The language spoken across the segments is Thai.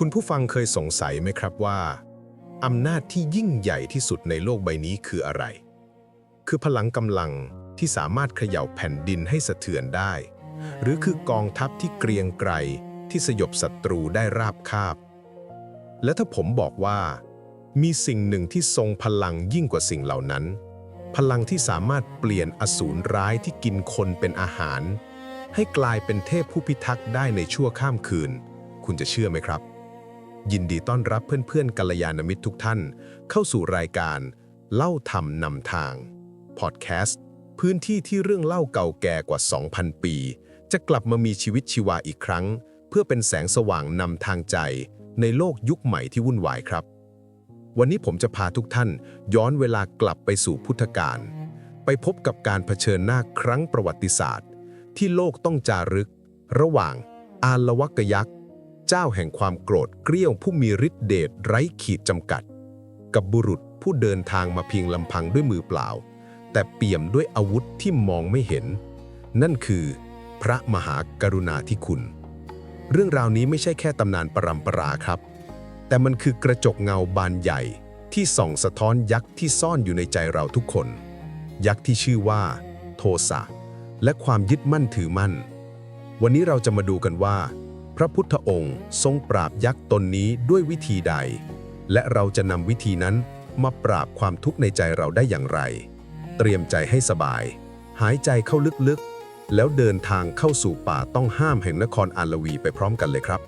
คุณผู้ฟังเคยสงสัยไหมครับว่าอำนาจที่ยิ่งใหญ่ที่สุดในโลกใบนี้คืออะไร คือพลังกำลังที่สามารถเขย่าแผ่นดินให้สะเทือนได้ หรือคือกองทัพที่เกรียงไกรที่สยบศัตรูได้ราบคาบ และถ้าผมบอกว่า มีสิ่งหนึ่งที่ทรงพลังยิ่งกว่าสิ่งเหล่านั้น พลังที่สามารถเปลี่ยนอสูรร้ายที่กินคนเป็นอาหาร ให้กลายเป็นเทพผู้พิทักษ์ได้ในชั่วข้ามคืน คุณจะเชื่อไหมครับ ยินดีต้อนรับเพื่อนๆกัลยาณมิตรทุกท่าน เข้าสู่รายการ เล่าธรรมนำทาง พอดแคสต์ พื้นที่ที่เรื่องเล่าเก่าแก่กว่า 2,000 ปี จะกลับมามีชีวิตชีวาอีกครั้ง เพื่อเป็นแสงสว่างนำทางใจ ในโลกยุคใหม่ที่วุ่นวายครับ วันนี้ผมจะพาทุกท่าน ย้อนเวลากลับไปสู่พุทธกาลไปพบกับการเผชิญหน้าครั้งประวัติศาสตร์ ที่โลกต้องจารึก ระหว่างอาลวกยักษ์ เจ้าแห่งความโกรธเกรี้ยวผู้มีฤทธิเดชไร้ขีดจำกัด กับบุรุษผู้เดินทางมาเพียงลำพังด้วยมือเปล่า แต่เปี่ยมด้วยอาวุธที่มองไม่เห็น นั่นคือ พระมหากรุณาธิคุณ เรื่องราวนี้ไม่ใช่แค่ตำนานปรำปราครับ แต่มันคือกระจกเงาบานใหญ่ที่ส่องสะท้อนยักษ์ที่ซ่อนอยู่ในใจเราทุกคน ยักษ์ที่ชื่อว่า โทสะและความยึดมั่นถือมั่น วันนี้เราจะมาดูกันว่า พระพุทธองค์ทรงปราบยักษ์ตนนี้ด้วยวิธีใด และเราจะนำวิธีนั้นมาปราบความทุกข์ในใจเราได้อย่างไร เตรียมใจให้สบาย หายใจเข้าลึกๆ แล้วเดินทางเข้าสู่ป่าต้องห้ามแห่งนครอาลวีไปพร้อมกันเลยครับ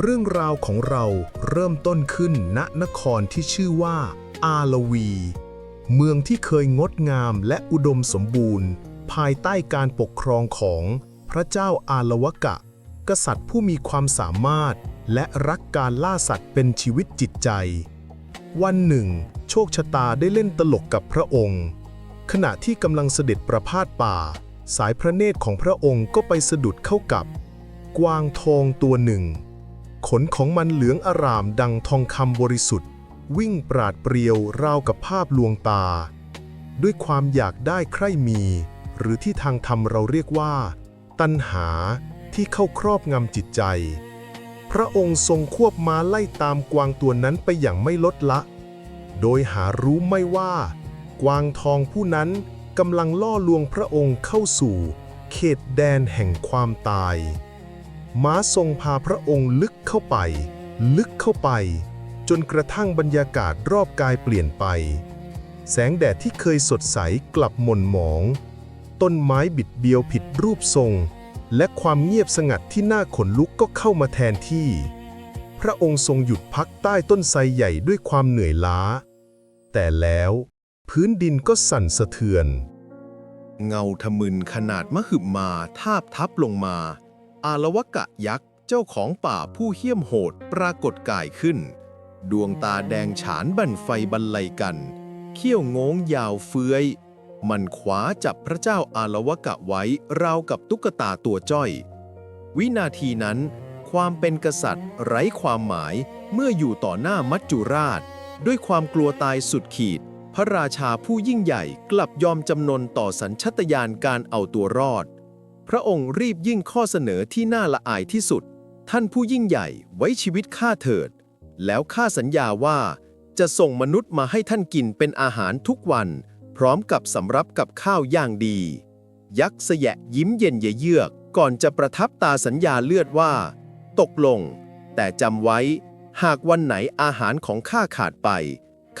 เรื่องราวของเราเริ่มต้นขึ้นณนครที่ชื่อว่า อาลวี เมืองที่เคยงดงามและอุดมสมบูรณ์ ภายใต้การปกครองของ พระเจ้าอาลวกะ กษัตริย์ผู้มีความสามารถ และรักการล่าสัตว์เป็นชีวิตจิตใจ วันหนึ่ง โชคชะตาได้เล่นตลกกับพระองค์ ขณะที่กำลังเสด็จประพาสป่า สายพระเนตรของพระองค์ก็ไปสะดุดเข้ากับ กวางทองตัวหนึ่ง ขนของมันเหลืองอร่ามดังทองคำบริสุทธิ์ วิ่งปราดเปรียวราวกับภาพลวงตา ด้วยความอยากได้ใคร่มีหรือที่ทางธรรมเราเรียกว่า ตัณหาที่เข้าครอบงำจิตใจ พระองค์ทรงควบม้าไล่ตามกวางตัวนั้นไปอย่างไม่ลดละ โดยหารู้ไม่ว่า กวางทองผู้นั้นกำลังล่อลวงพระองค์เข้าสู่ เขตแดนแห่งความตาย ม้าทรงพาพระองค์ลึกเข้าไป ลึกเข้าไป จนกระทั่งบรรยากาศรอบกายเปลี่ยนไป แสงแดดที่เคยสดใสกลับหม่นหมอง ต้นไม้บิดเบี้ยวผิดรูปทรง และความเงียบสงัดที่น่าขนลุกก็เข้ามาแทนที่ พระองค์ทรงหยุดพักใต้ต้นไทรใหญ่ด้วยความเหนื่อยล้า แต่แล้ว พื้นดินก็สั่นสะเทือน เงาทะมึนขนาดมหึมาทาบทับลงมา อาลวกะยักษ์เจ้าของป่าผู้เหี้ยมโหดปรากฏกายขึ้น ดวงตาแดงฉานบั่นไฟบรรลัยกัน เขี้ยวงงยาวเฟื้อย มันขวาจับพระเจ้าอาลวกะไว้ราวกับตุ๊กตาตัวจ้อย วินาทีนั้น ความเป็นกษัตริย์ ไร้ความหมายเมื่ออยู่ต่อหน้ามัจจุราช ด้วยความกลัวตายสุดขีด พระราชาผู้ยิ่งใหญ่กลับยอมจำนนต่อสัญชตาตญาณการเอาตัวรอด พระองค์รีบยิ่งข้อเสนอที่น่าละอายที่สุด ท่านผู้ยิ่งใหญ่ไว้ชีวิตข้าเถิด แล้วข้าสัญญาว่าจะส่งมนุษย์มาให้ท่านกินเป็นอาหารทุกวัน พร้อมกับสำรับกับข้าวอย่างดี ยักษ์เสยะยิ้มเย็นเยือก ก่อนจะประทับตาสัญญาเลือดว่า ตกลง แต่จำไว้ หากวันไหนอาหารของข้าขาดไป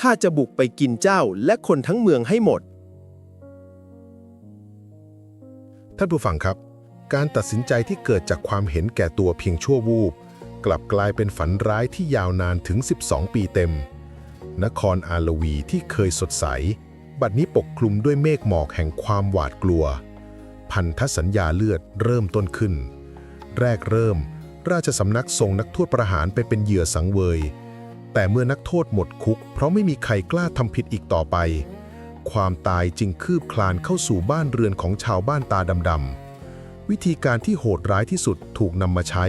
ข้าจะบุกไปกินเจ้าและคนทั้งเมืองให้หมด ท่านผู้ฟังครับ การตัดสินใจที่เกิดจากความเห็นแก่ตัวเพียงชั่ววูบ กลับกลายเป็นฝันร้ายที่ยาวนานถึง 12 ปีเต็ม นครอาลวีที่เคยสดใส บัดนี้ปกคลุมด้วยเมฆหมอกแห่งความหวาดกลัว พันธสัญญาเลือดเริ่มต้นขึ้น แรกเริ่ม ราชสำนักส่งนักโทษประหารไปเป็นเหยื่อสังเวย แต่เมื่อนักโทษหมดคุก เพราะไม่มีใครกล้าทำผิดอีกต่อไป ความตายจึงคืบคลานเข้าสู่บ้านเรือนของชาวบ้านตาดำๆวิธีการที่โหดร้ายที่สุดถูกนำมาใช้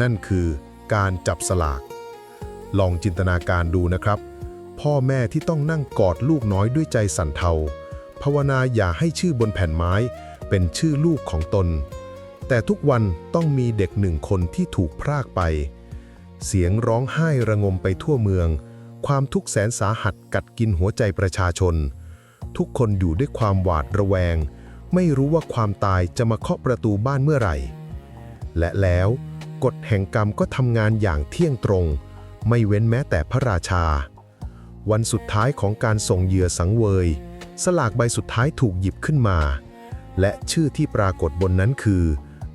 นั่นคือการจับสลาก ลองจินตนาการดูนะครับ พ่อแม่ที่ต้องนั่งกอดลูกน้อยด้วยใจสั่นเทา ภาวนาอย่าให้ชื่อบนแผ่นไม้ เป็นชื่อลูกของตน แต่ทุกวันต้องมีเด็กหนึ่งคนที่ถูกพรากไป เสียงร้องไห้ระงมไปทั่วเมือง ความทุกข์แสนสาหัสกัดกินหัวใจประชาชน ทุกคนอยู่ด้วยความหวาดระแวง ไม่รู้ว่าความตายจะมาเคาะประตูบ้านเมื่อไหร่ และแล้วกฎแห่งกรรมก็ทำงานอย่างเที่ยงตรง ไม่เว้นแม้แต่พระราชา วันสุดท้ายของการส่งเหยื่อสังเวย สลากใบสุดท้ายถูกหยิบขึ้นมา และชื่อที่ปรากฏบนนั้นคือ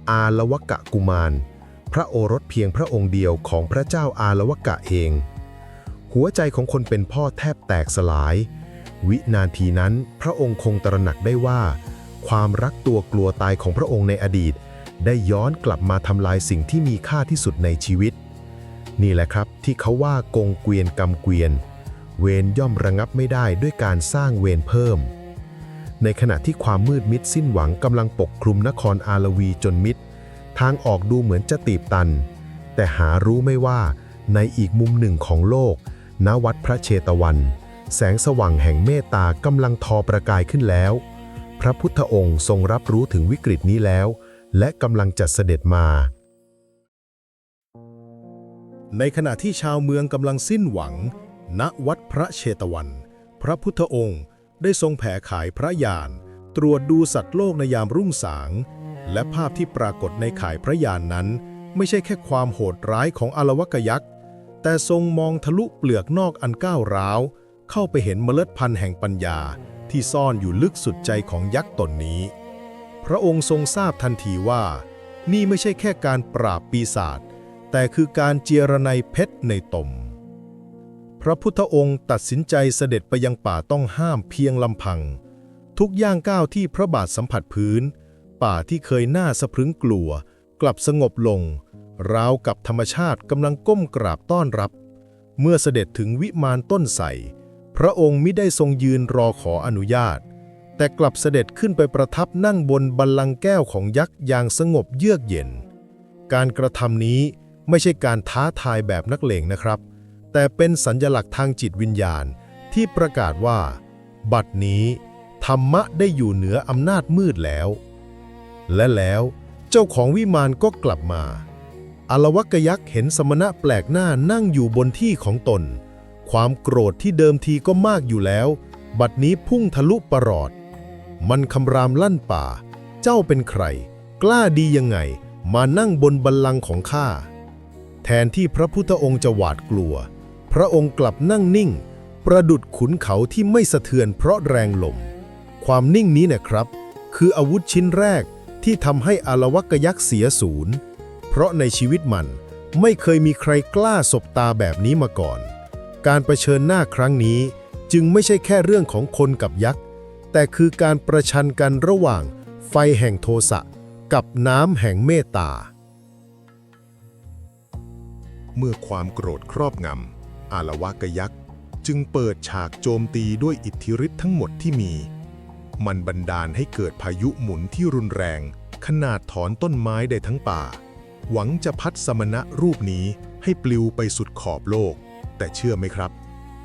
อาลวกะกุมาร พระโอรสเพียงพระองค์เดียวของพระเจ้าอาลวกะเอง หัวใจของคนเป็นพ่อแทบแตกสลาย วินาทีนั้นพระองค์คงตระหนักได้ว่า ความรักตัวกลัวตายของพระองค์ในอดีต ได้ย้อนกลับมาทำลายสิ่งที่มีค่าที่สุดในชีวิต นี่แหละครับที่เขาว่ากงเกวียนกำเกวียน เวรย่อมระงับไม่ได้ด้วยการสร้างเวรเพิ่ม ในขณะที่ความมืดมิดสิ้นหวังกำลังปกคลุมนครอาลวีจนมิดทางออกดูเหมือนจะตีบตัน แต่หารู้ไม่ว่าในอีกมุมหนึ่งของโลก ณ วัดพระเชตวัน แสงสว่างแห่งเมตตากำลังทอประกายขึ้นแล้ว พระพุทธองค์ทรงรับรู้ถึงวิกฤตนี้แล้ว และกำลังจะเสด็จมาในขณะที่ชาวเมืองกำลังสิ้นหวัง ณวัดพระเชตวัน พระพุทธองค์ได้ทรงแผ่ขายพระยาน ตรวจดูสัตว์โลกในยามรุ่งสาง และภาพที่ปรากฏในขายพระยานนั้น ไม่ใช่แค่ความโหดร้ายของอลวกยักษ์แต่ทรงมองทะลุเปลือกนอกอันก้าวร้าว เข้าไปเห็นเมล็ดพันธุ์แห่งปัญญาที่ซ่อนอยู่ลึกสุดใจของยักษ์ตนนี้ พระองค์ทรงทราบทันทีว่า นี่ไม่ใช่แค่การปราบปีศาจแต่คือการเจรไนเพชรในตม ระพุทธองค์ตัดสินใจเสด็จไปยังป่าต้องห้ามเพียงลำพัง ทุกย่างก้าวที่พระบาทสัมผัสพื้น ป่าที่เคยน่าสะพรึงกลัว กลับสงบลง ราวกับธรรมชาติกำลังก้มกราบต้อนรับ เมื่อเสด็จถึงวิมานต้นไทรพระองค์มิได้ทรงยืนรอขออนุญาต แต่กลับเสด็จขึ้นไปประทับนั่งบนบัลลังก์แก้วของยักษ์อย่างสงบเยือกเย็น การกระทำนี้ไม่ใช่การท้าทายแบบนักเลงนะครับ แต่เป็นสัญญลักษณ์ทางจิตวิญญาณที่ประกาศว่า บัดนี้ ธรรมะได้อยู่เหนืออำนาจมืดแล้ว และแล้วเจ้าของวิมานก็กลับมาอลวกยักษ์เห็นสมณะแปลกหน้านั่งอยู่บนที่ของตน ความโกรธที่เดิมทีก็มากอยู่แล้ว บัดนี้พุ่งทะลุประหลอด มันคำรามลั่นป่า เจ้าเป็นใคร กล้าดียังไง มานั่งบนบัลลังก์ของข้า แทนที่พระพุทธองค์จะหวาดกลัว ระองค์กลับนั่งนิ่ง ประดุดขุนเขาที่ไม่สะเทือนเพราะแรงลม ความนิ่งนี้นะครับ คืออาวุธชิ้นแรกที่ทำให้อารวกยักษ์เสียศูนย์ เพราะในชีวิตมันไม่เคยมีใครกล้าสบตาแบบนี้มาก่อน การประชิญหน้าครั้งนี้จึงไม่ใช่แค่เรื่องของคนกับยักษ์ แต่คือการประชันกันระหว่างไฟแห่งโทสะกับน้ำแห่งเมตตา เมื่อความโกรธครอบงำ อาลวากยักษ์จึงเปิดฉากโจมตีด้วยอิทธิฤทธิ์ทั้งหมดที่มี มันบันดาลให้เกิดพายุหมุนที่รุนแรง ขนาดถอนต้นไม้ได้ทั้งป่า หวังจะพัดสมณะรูปนี้ให้ปลิวไปสุดขอบโลก แต่เชื่อไหมครับ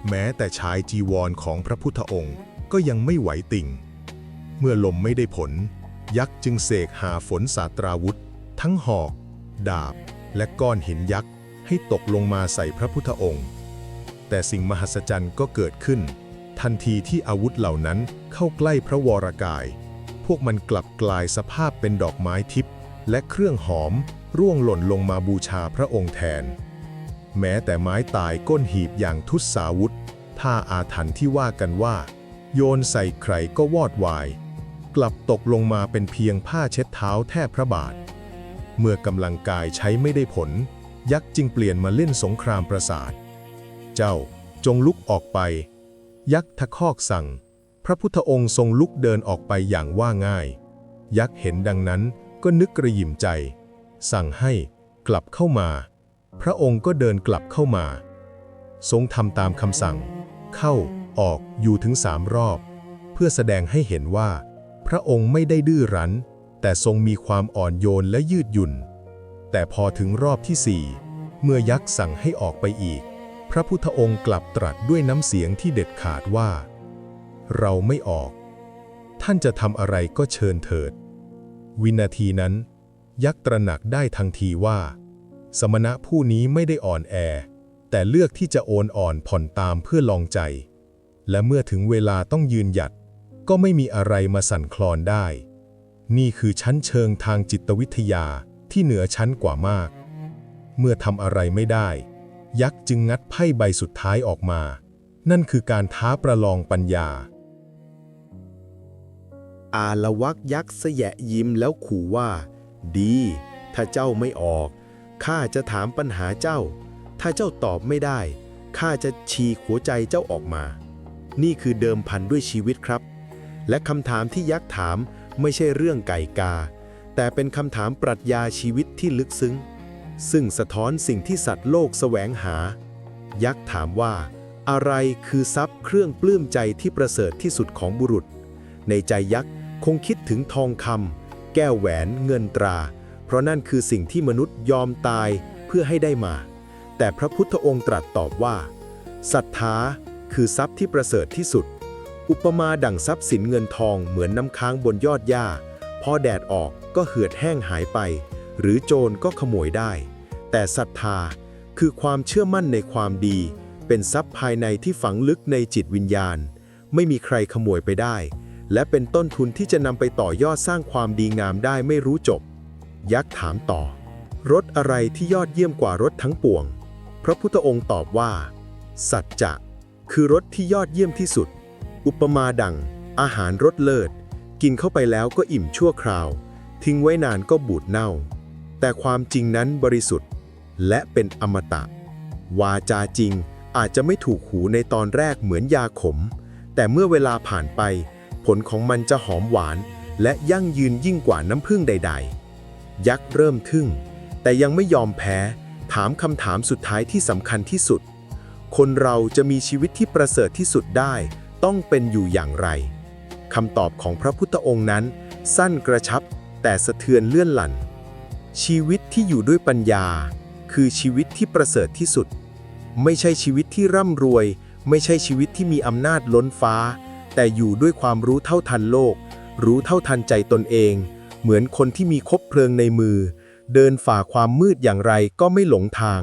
แม้แต่ชายจีวรของพระพุทธองค์ก็ยังไม่ไหวติ่ง เมื่อลมไม่ได้ผล ยักษ์จึงเสกหาฝนสาตราวุธ ทั้งหอก ดาบ และก้อนหินยักษ์ให้ตกลงมาใส่พระพุทธองค์ แต่สิ่งมหัศจรรย์ก็เกิดขึ้น ทันทีที่อาวุธเหล่านั้นเข้าใกล้พระวรากาย พวกมันกลับกลายสภาพเป็นดอกไม้ทิพย์และเครื่องหอมร่วงหล่นลงมาบูชาพระองค์แทน แม้แต่ไม้ตายก้นหีบอย่างทุสสาวุธท่าอาถรรพ์ที่ว่ากันว่า โยนใส่ใครก็วอดวาย กลับตกลงมาเป็นเพียงผ้าเช็ดเท้าแทบพระบาท เมื่อกำลังกายใช้ไม่ได้ผล ยักษ์จึงเปลี่ยนมาเล่นสงครามประสาท เจ้า จงลุกออกไป ยักษ์ทะคอกสั่ง พระพุทธองค์ทรงลุกเดินออกไปอย่างว่าง่าย ยักษ์เห็นดังนั้นก็นึกกระยิมใจ สั่งให้กลับเข้ามา พระองค์ก็เดินกลับเข้ามา ทรงทำตามคำสั่ง เข้าออกอยู่ถึงสามรอบ เพื่อแสดงให้เห็นว่า พระองค์ไม่ได้ดื้อรั้น แต่ทรงมีความอ่อนโยนและยืดหยุ่น แต่พอถึงรอบที่สี่เมื่อยักษ์สั่งให้ออกไปอีก พระพุทธองค์กลับตรัสด้วยน้ำเสียงที่เด็ดขาดว่า เราไม่ออก ท่านจะทำอะไรก็เชิญเถิด วินาทีนั้น ยักษ์ตระหนักได้ทันทีว่า สมณะผู้นี้ไม่ได้อ่อนแอ แต่เลือกที่จะโอนอ่อนผ่อนตามเพื่อลองใจ และเมื่อถึงเวลาต้องยืนหยัด ก็ไม่มีอะไรมาสั่นคลอนได้ นี่คือชั้นเชิงทางจิตวิทยาที่เหนือชั้นกว่ามาก เมื่อทำอะไรไม่ได้ ยักษ์จึงงัดไพ่ใบสุดท้ายออกมา นั่นคือการท้าประลองปัญญา อาละวักยักษ์แสยะยิ้มแล้วขู่ว่า ดี ถ้าเจ้าไม่ออก ข้าจะถามปัญหาเจ้า ถ้าเจ้าตอบไม่ได้ ข้าจะฉีกหัวใจเจ้าออกมา นี่คือเดิมพันด้วยชีวิตครับ และคำถามที่ยักษ์ถามไม่ใช่เรื่องไก่กา แต่เป็นคำถามปรัชญาชีวิตที่ลึกซึ้ง ซึ่งสะท้อนสิ่งที่สัตว์โลกแสวงหา ยักษ์ถามว่า อะไรคือทรัพย์เครื่องปลื้มใจที่ประเสริฐที่สุดของบุรุษ ในใจยักษ์คงคิดถึงทองคำแก้วแหวนเงินตรา เพราะนั่นคือสิ่งที่มนุษย์ยอมตายเพื่อให้ได้มา แต่พระพุทธองค์ตรัสตอบว่าศรัทธาคือทรัพย์ที่ประเสริฐที่สุด อุปมาดั่งทรัพย์สินเงินทองเหมือนน้ำค้างบนยอดหญ้า พอแดดออกก็เหือดแห้งหายไป หรือโจรก็ขโมยได้ แต่ศรัทธาคือความเชื่อมั่นในความดี เป็นทรัพย์ภายในที่ฝังลึกในจิตวิญญาณ ไม่มีใครขโมยไปได้ และเป็นต้นทุนที่จะนำไปต่อยอดสร้างความดีงามได้ไม่รู้จบ ยักษ์ถามต่อ รถอะไรที่ยอดเยี่ยมกว่ารถทั้งปวง พระพุทธองค์ตอบว่า สัจจะ คือรสที่ยอดเยี่ยมที่สุด อุปมาดัง อาหารรสเลิศ กินเข้าไปแล้วก็อิ่มชั่วคราว ทิ้งไว้นานก็บูดเน่า แต่ความจริงนั้นบริสุทธิ์ และเป็นอมตะ วาจาจริงอาจจะไม่ถูกหูในตอนแรกเหมือนยาขม แต่เมื่อเวลาผ่านไป ผลของมันจะหอมหวาน และยั่งยืนยิ่งกว่าน้ำผึ้งใด ๆ ยักษ์เริ่มทึ่ง แต่ยังไม่ยอมแพ้ ถามคำถามสุดท้ายที่สำคัญที่สุด คนเราจะมีชีวิตที่ประเสริฐที่สุดได้ ต้องเป็นอยู่อย่างไรคำตอบของพระพุทธองค์นั้น สั้นกระชับ แต่สะเทือนเลื่อนหลั่น ชีวิตที่อยู่ด้วยปัญญา คือชีวิตที่ประเสริฐที่สุด ไม่ใช่ชีวิตที่ร่ำรวย ไม่ใช่ชีวิตที่มีอำนาจล้นฟ้า แต่อยู่ด้วยความรู้เท่าทันโลก รู้เท่าทันใจตนเอง เหมือนคนที่มีคบเพลิงในมือ เดินฝ่าความมืดอย่างไรก็ไม่หลงทาง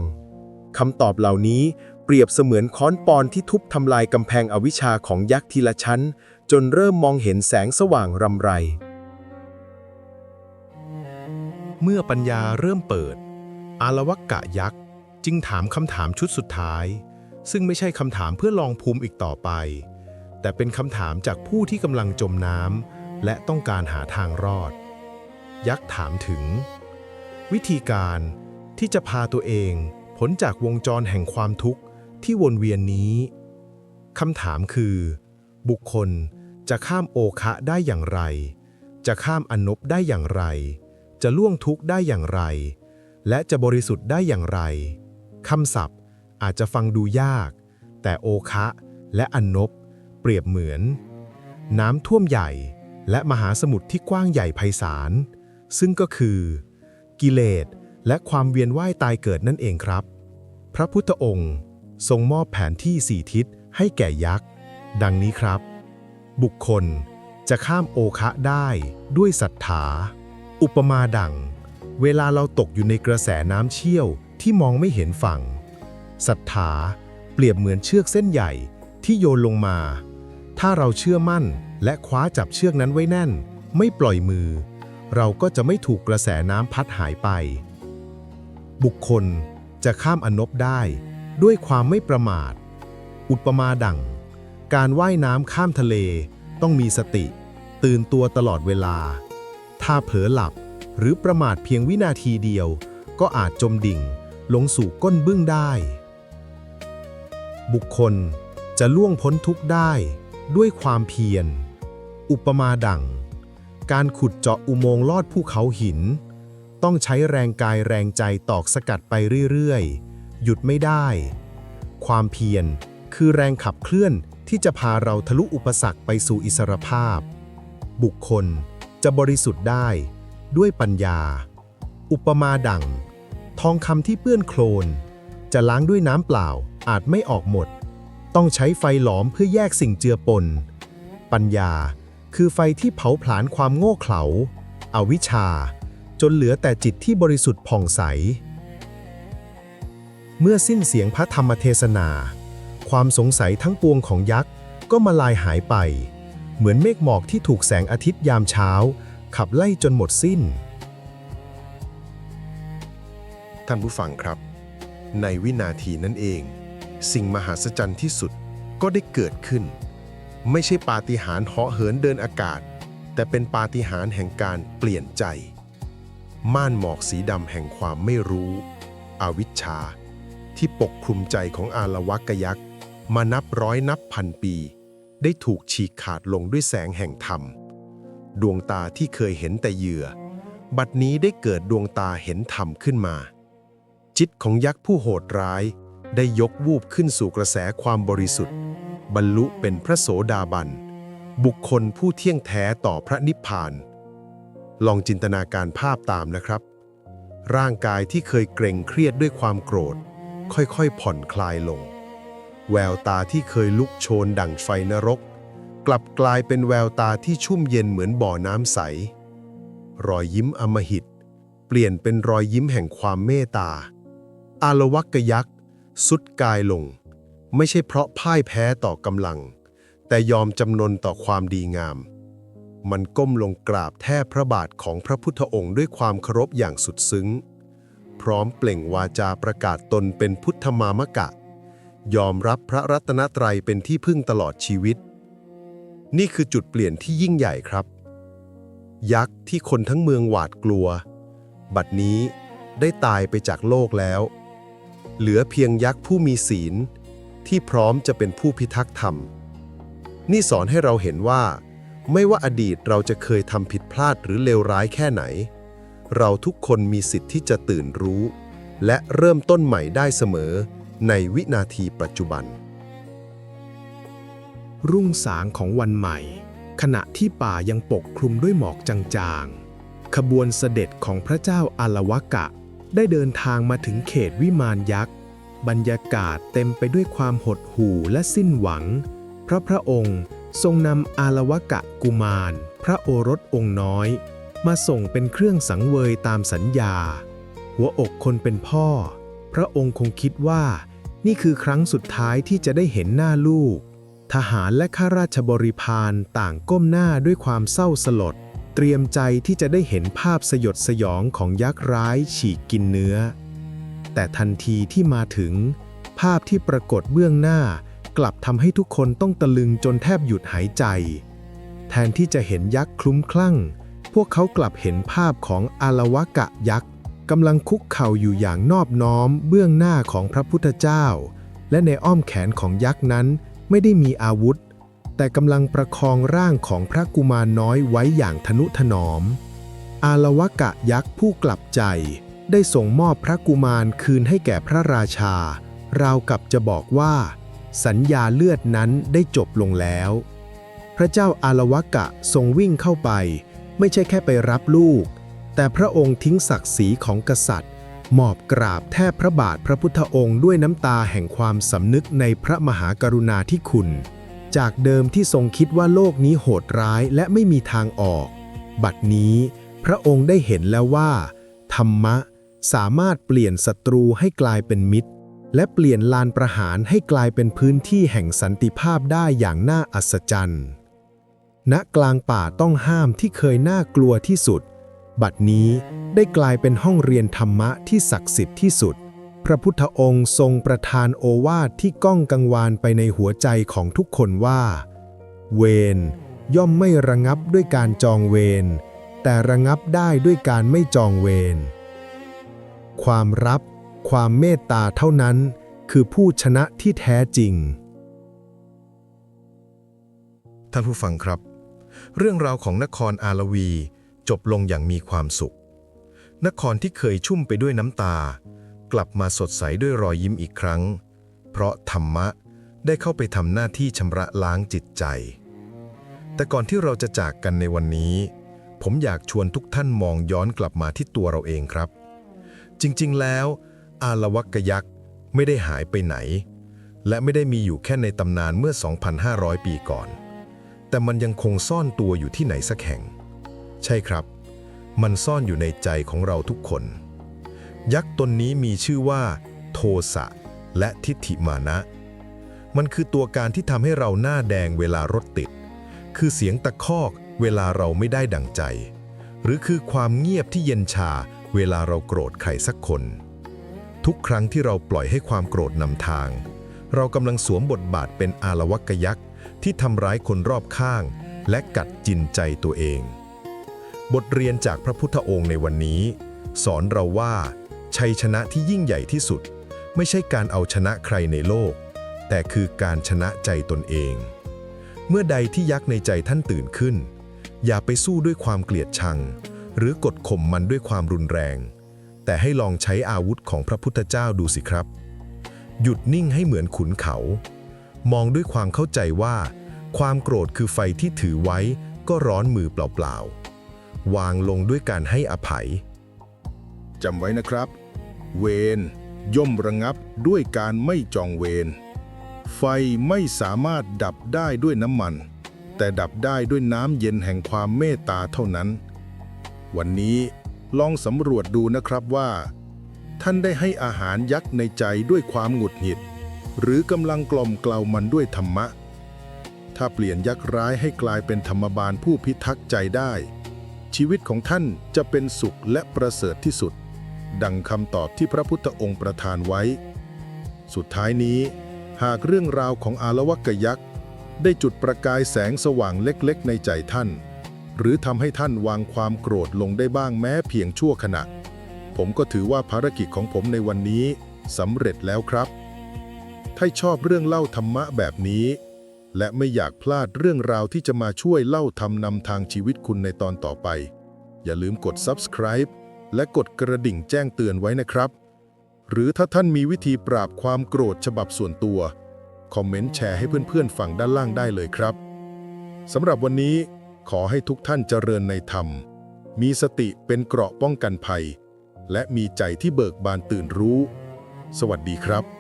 คำตอบเหล่านี้เปรียบเสมือนค้อนปอนที่ทุบทำลายกำแพงอวิชชาของยักษ์ทีละชั้น จนเริ่มมองเห็นแสงสว่างรำไร เมื่อปัญญาเริ่มเปิด อาลวักกะยักษ์จึงถามคำถามชุดสุดท้าย ซึ่งไม่ใช่คำถามเพื่อลองภูมิอีกต่อไป แต่เป็นคำถามจากผู้ที่กำลังจมน้ำและต้องการหาทางรอด ยักษ์ถามถึง วิธีการที่จะพาตัวเองพ้นจากวงจรแห่งความทุกข์ที่วนเวียนนี้คำถามคือ บุคคลจะข้ามโอคะได้อย่างไร จะข้ามอนบได้อย่างไร จะล่วงทุกข์ได้อย่างไร และจะบริสุทธิ์ได้อย่างไรคำศัพท์อาจจะฟังดูยาก แต่โอคะและอนนบ เปรียบเหมือน น้ำท่วมใหญ่และมหาสมุทรที่กว้างใหญ่ไพศาล ซึ่งก็คือ กิเลสและความเวียนว่ายตายเกิดนั่นเองครับ พระพุทธองค์ทรงมอบแผนที่สี่ทิศให้แก่ยักษ์ ดังนี้ครับ บุคคลจะข้ามโอคะได้ด้วยศรัทธา อุปมาดัง เวลาเราตกอยู่ในกระแสน้ำเชี่ยวที่มองไม่เห็นฝั่งศรัทธาเปรียบเหมือนเชือกเส้นใหญ่ที่โยนลงมา ถ้าเราเชื่อมั่นและคว้าจับเชือกนั้นไว้แน่น ไม่ปล่อยมือ เราก็จะไม่ถูกกระแสน้ำพัดหายไป บุคคลจะข้ามอนบได้ด้วยความไม่ประมาท อุปมาดัง การว่ายน้ำข้ามทะเลต้องมีสติ ตื่นตัวตลอดเวลา ถ้าเผลอหลับ หรือประมาทเพียงวินาทีเดียว ก็อาจจมดิ่ง ลงสู่ก้นบึ้งได้ บุคคลจะล่วงพ้นทุกข์ได้ด้วยความเพียร อุปมาดังการขุดเจาะอุโมงค์ลอดภูเขาหิน ต้องใช้แรงกายแรงใจตอกสกัดไปเรื่อยๆ หยุดไม่ได้ ความเพียรคือแรงขับเคลื่อนที่จะพาเราทะลุอุปสรรคไปสู่อิสรภาพ บุคคลจะบริสุทธิ์ได้ ด้วยปัญญา อุปมาดัง ทองคำที่เปื้อนโคลน จะล้างด้วยน้ำเปล่าอาจไม่ออกหมด ต้องใช้ไฟหลอมเพื่อแยกสิ่งเจือปน ปัญญาคือไฟที่เผาผลาญความโง่เขลาอาวิชชา จนเหลือแต่จิตที่บริสุทธิ์ผ่องใส เมื่อสิ้นเสียงพระธรรมเทศนา ความสงสัยทั้งปวงของยักษ์ก็มาลายหายไป เหมือนเมฆหมอกที่ถูกแสงอาทิตย์ยามเช้า ขับไล่จนหมดสิ้น ท่านผู้ฟังครับ ในวินาทีนั้นเอง สิ่งมหัศจรรย์ที่สุดก็ได้เกิดขึ้น ไม่ใช่ปาฏิหาริย์เหาะเหินเดินอากาศ แต่เป็นปาฏิหาริย์แห่งการเปลี่ยนใจ ม่านหมอกสีดำแห่งความไม่รู้ อวิชชา ที่ปกคลุมใจของอาลวักยักษ์มานับร้อยนับพันปี ได้ถูกฉีกขาดลงด้วยแสงแห่งธรรม ดวงตาที่เคยเห็นแต่เหยื่อ บัดนี้ได้เกิดดวงตาเห็นธรรมขึ้นมา จิตของยักษ์ผู้โหดร้าย ได้ยกวูบขึ้นสู่กระแสความบริสุทธิ์ บรรลุเป็นพระโสดาบัน บุคคลผู้เที่ยงแท้ต่อพระนิพพาน ลองจินตนาการภาพตามนะครับ ร่างกายที่เคยเกร็งเครียดด้วยความโกรธ ค่อยๆ ผ่อนคลายลง แววตาที่เคยลุกโชนดั่งไฟนรก กลับกลายเป็นแววตาที่ชุ่มเย็นเหมือนบ่อน้ำใส รอยยิ้มอมหิต เปลี่ยนเป็นรอยยิ้มแห่งความเมตตา อาลวักกยักษ์สุดกายลง ไม่ใช่เพราะพ่ายแพ้ต่อกำลัง แต่ยอมจำนนต่อความดีงาม มันก้มลงกราบแทบพระบาทของพระพุทธองค์ด้วยความเคารพอย่างสุดซึ้ง พร้อมเปล่งวาจาประกาศตนเป็นพุทธมามกะ ยอมรับพระรัตนตรัยเป็นที่พึ่งตลอดชีวิต นี่คือจุดเปลี่ยนที่ยิ่งใหญ่ครับ ยักษ์ที่คนทั้งเมืองหวาดกลัว บัดนี้ได้ตายไปจากโลกแล้ว เหลือเพียงยักษ์ผู้มีศีล ที่พร้อมจะเป็นผู้พิทักษ์ธรรม นี่สอนให้เราเห็นว่า ไม่ว่าอดีตเราจะเคยทำผิดพลาดหรือเลวร้ายแค่ไหน เราทุกคนมีสิทธิ์ที่จะตื่นรู้ และเริ่มต้นใหม่ได้เสมอในวินาทีปัจจุบัน รุ่งสางของวันใหม่ ขณะที่ป่ายังปกคลุมด้วยหมอกจางๆ ขบวนเสด็จของพระเจ้าอาลวกะ ได้เดินทางมาถึงเขตวิมานยักษ์ บรรยากาศเต็มไปด้วยความหดหู่และสิ้นหวังพระพระองค์ทรงนำอาลวกะกุมาร พระโอรสองค์น้อย มาส่งเป็นเครื่องสังเวยตามสัญญา หัวอกคนเป็นพ่อ พระองค์คงคิดว่า นี่คือครั้งสุดท้ายที่จะได้เห็นหน้าลูก ทหารและข้าราชบริพารต่างก้มหน้าด้วยความเศร้าสลด เตรียมใจที่จะได้เห็นภาพสยดสยองของยักษ์ร้ายฉีกกินเนื้อ แต่ทันทีที่มาถึง ภาพที่ปรากฏเบื้องหน้ากลับทำให้ทุกคนต้องตะลึงจนแทบหยุดหายใจ แทนที่จะเห็นยักษ์คลุ้มคลั่ง พวกเขากลับเห็นภาพของอาลวกะยักษ์กำลังคุกเข่าอยู่อย่างนอบน้อมเบื้องหน้าของพระพุทธเจ้า และในอ้อมแขนของยักษ์นั้น ไม่ได้มีอาวุธ แต่กำลังประคองร่างของพระกุมารน้อยไว้อย่างทนุถนอม อาลวกะยักษ์ผู้กลับใจ ได้ส่งมอบพระกุมารคืนให้แก่พระราชา ราวกับจะบอกว่า สัญญาเลือดนั้นได้จบลงแล้ว พระเจ้าอาลวกะทรงวิ่งเข้าไป ไม่ใช่แค่ไปรับลูก แต่พระองค์ทิ้งศักดิ์ศรีของกษัตริย์ หมอบกราบแทบพระบาทพระพุทธองค์ด้วยน้ำตาแห่งความสำนึกในพระมหากรุณาธิคุณ จากเดิมที่ทรงคิดว่าโลกนี้โหดร้ายและไม่มีทางออก บัดนี้ พระองค์ได้เห็นแล้วว่า ธรรมะสามารถเปลี่ยนศัตรูให้กลายเป็นมิตร และเปลี่ยนลานประหารให้กลายเป็นพื้นที่แห่งสันติภาพได้อย่างน่าอัศจรรย์ณกลางป่าต้องห้ามที่เคยน่ากลัวที่สุด บัดนี้ได้กลายเป็นห้องเรียนธรรมะที่ศักดิ์สิทธิ์ที่สุด พระพุทธองค์ทรงประทานโอวาทที่ก้องกังวานไปในหัวใจของทุกคนว่า เวรย่อมไม่ระงับด้วยการจองเวรแต่ระงับได้ด้วยการไม่จองเวรความรับ ความเมตตาเท่านั้น คือผู้ชนะที่แท้จริง ท่านผู้ฟังครับ เรื่องราวของนครอาลวี จบลงอย่างมีความสุข นครที่เคยชุ่มไปด้วยน้ำตา กลับมาสดใสด้วยรอยยิ้มอีกครั้ง เพราะธรรมะได้เข้าไปทำหน้าที่ชำระล้างจิตใจ แต่ก่อนที่เราจะจากกันในวันนี้ ผมอยากชวนทุกท่านมองย้อนกลับมาที่ตัวเราเองครับ จริงๆ แล้ว อาลวักกยักษ์ไม่ได้หายไปไหน และไม่ได้มีอยู่แค่ในตำนานเมื่อ 2,500 ปีก่อน แต่มันยังคงซ่อนตัวอยู่ที่ไหนสักแห่ง ใช่ครับ มันซ่อนอยู่ในใจของเราทุกคน ยักษ์ตนนี้มีชื่อว่า โทสะและทิฏฐิมานะ มันคือตัวการที่ทำให้เราหน้าแดงเวลารถติด คือเสียงตะคอกเวลาเราไม่ได้ดั่งใจ หรือคือความเงียบที่เย็นชาเวลาเราโกรธใครสักคน ทุกครั้งที่เราปล่อยให้ความโกรธนำทาง เรากำลังสวมบทบาทเป็นอาลวักยักษ์ที่ทำร้ายคนรอบข้าง และกัดจินใจตัวเอง บทเรียนจากพระพุทธองค์ในวันนี้ สอนเราว่า ชัยชนะที่ยิ่งใหญ่ที่สุด ไม่ใช่การเอาชนะใครในโลก แต่คือการชนะใจตนเอง เมื่อใดที่ยักษ์ในใจท่านตื่นขึ้น อย่าไปสู้ด้วยความเกลียดชัง หรือกดข่มมันด้วยความรุนแรง แต่ให้ลองใช้อาวุธของพระพุทธเจ้าดูสิครับ หยุดนิ่งให้เหมือนขุนเขา มองด้วยความเข้าใจว่า ความโกรธคือไฟที่ถือไว้ก็ร้อนมือเปล่าๆ วางลงด้วยการให้อภัยจำไว้นะครับ เวรย่อมระงับด้วยการไม่จองเวรไฟไม่สามารถดับได้ด้วยน้ำมัน แต่ดับได้ด้วยน้ำเย็นแห่งความเมตตาเท่านั้น วันนี้ลองสำรวจดูนะครับว่า ท่านได้ให้อาหารยักษ์ในใจด้วยความหงุดหงิด หรือกำลังกล่อมเกลามันด้วยธรรมะ ถ้าเปลี่ยนยักษ์ร้ายให้กลายเป็นธรรมบาลผู้พิทักษ์ใจได้ ชีวิตของท่านจะเป็นสุขและประเสริฐที่สุด ดังคำตอบที่พระพุทธองค์ประทานไว้ สุดท้ายนี้ หากเรื่องราวของอาลวักยักษ์ ได้จุดประกายแสงสว่างเล็กๆ ในใจท่าน หรือทำให้ท่านวางความโกรธลงได้บ้างแม้เพียงชั่วขณะ ผมก็ถือว่าภารกิจของผมในวันนี้สำเร็จแล้วครับ ถ้าชอบเรื่องเล่าธรรมะแบบนี้ และไม่อยากพลาดเรื่องราวที่จะมาช่วยเล่าทำนำทางชีวิตคุณในตอนต่อไป อย่าลืมกด subscribe และกดกระดิ่งแจ้งเตือนไว้นะครับ หรือถ้าท่านมีวิธีปราบความโกรธฉบับส่วนตัว คอมเมนต์แชร์ให้เพื่อนๆฟังด้านล่างได้เลยครับสำหรับวันนี้ขอให้ทุกท่านเจริญในธรรม มีสติเป็นเกราะป้องกันภัย และมีใจที่เบิกบานตื่นรู้ สวัสดีครับ